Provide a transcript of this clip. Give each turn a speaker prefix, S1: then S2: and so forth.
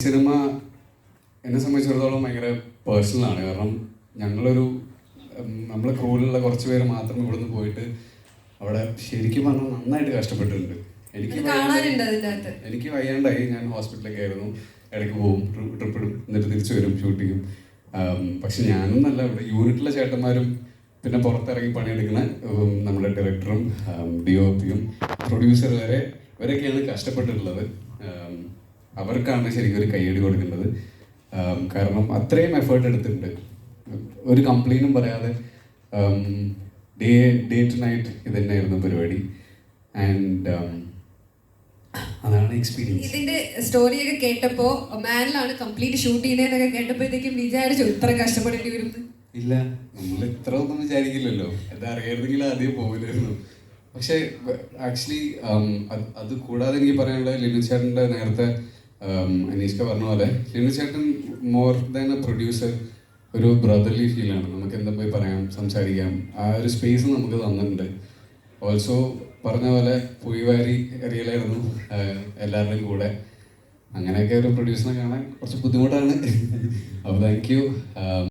S1: Cinema എന്നെ സംബന്ധിച്ചിടത്തോളം ഭയങ്കര പേഴ്സണലാണ് കാരണം ഞങ്ങളൊരു നമ്മളെ ക്രൂവിലുള്ള കുറച്ച് പേര് മാത്രം ഇവിടുന്ന് പോയിട്ട് അവിടെ ശരിക്കും പറഞ്ഞാൽ നന്നായിട്ട് കഷ്ടപ്പെട്ടിട്ടുണ്ട്. എനിക്ക് എനിക്ക് വയ്യാണ്ടായി ഞാൻ ഹോസ്പിറ്റലിലേക്ക് ആയിരുന്നു ഇടയ്ക്ക് പോകും ട്രിപ്പ് ഇടും എന്നിട്ട് തിരിച്ചു വരും ഷൂട്ടിങ്ങും പക്ഷെ ഞാനും നല്ല ഇവിടെ യൂണിറ്റിലെ ചേട്ടന്മാരും പിന്നെ പുറത്തിറങ്ങി പണിയെടുക്കുന്ന നമ്മുടെ ഡയറക്ടറും ഡി ഒ പിയും പ്രൊഡ്യൂസർ വരെ ഇവരൊക്കെയാണ് കഷ്ടപ്പെട്ടിട്ടുള്ളത്. അവർക്കാണ് ശരിക്കും ഒരു കൈയടി കൊടുക്കേണ്ടത് കാരണം അത്രയും എഫേർട്ട് എടുത്തിട്ടുണ്ട്. ഒരു കംപ്ലൈന്റും പറയാതെ ഡേ ഡേ ടു നൈറ്റ് ഇത് തന്നെയായിരുന്നു പരിപാടി. ആൻഡ് അതാണ് എക്സ്പീരിയൻസ്
S2: ഇതിന്റെ സ്റ്റോറിയൊക്കെ കേട്ടപ്പോ മാനിലാണ് കംപ്ലീറ്റ് ഷൂട്ട് ചെയ്യുന്നതെന്നൊക്കെ കേട്ടപ്പോഴത്തേക്കും വിചാരിച്ചു ഇത്ര കഷ്ടപ്പെടേണ്ടി വരും
S1: ഇല്ല. നമ്മൾ ഇത്ര ഒന്നും വിചാരിക്കില്ലല്ലോ. എന്താ അറിയായിരുന്നെങ്കിൽ ആദ്യം പോകില്ലായിരുന്നു പക്ഷെ ആക്ച്വലി അത് കൂടാതെ എനിക്ക് പറയാനുള്ളത് ലിനു ചേട്ടന്റെ നേരത്തെ അനീഷ്ക പറഞ്ഞ പോലെ ചേട്ടൻ മോർ ദാൻ എ പ്രൊഡ്യൂസർ ഒരു ബ്രദർലി ഫീലാണ് നമുക്ക് എന്താ പോയി പറയാം സംസാരിക്കാം. ആ ഒരു സ്പേസ് നമുക്ക് തന്നിട്ടുണ്ട്. ഓൾസോ പറഞ്ഞ പോലെ പുയിവാരി എറിയലായിരുന്നു എല്ലാവരുടെയും കൂടെ. അങ്ങനെയൊക്കെ ഒരു പ്രൊഡ്യൂസറിനെ കാണാൻ കുറച്ച് ബുദ്ധിമുട്ടാണ്. അപ്പോൾ താങ്ക് യു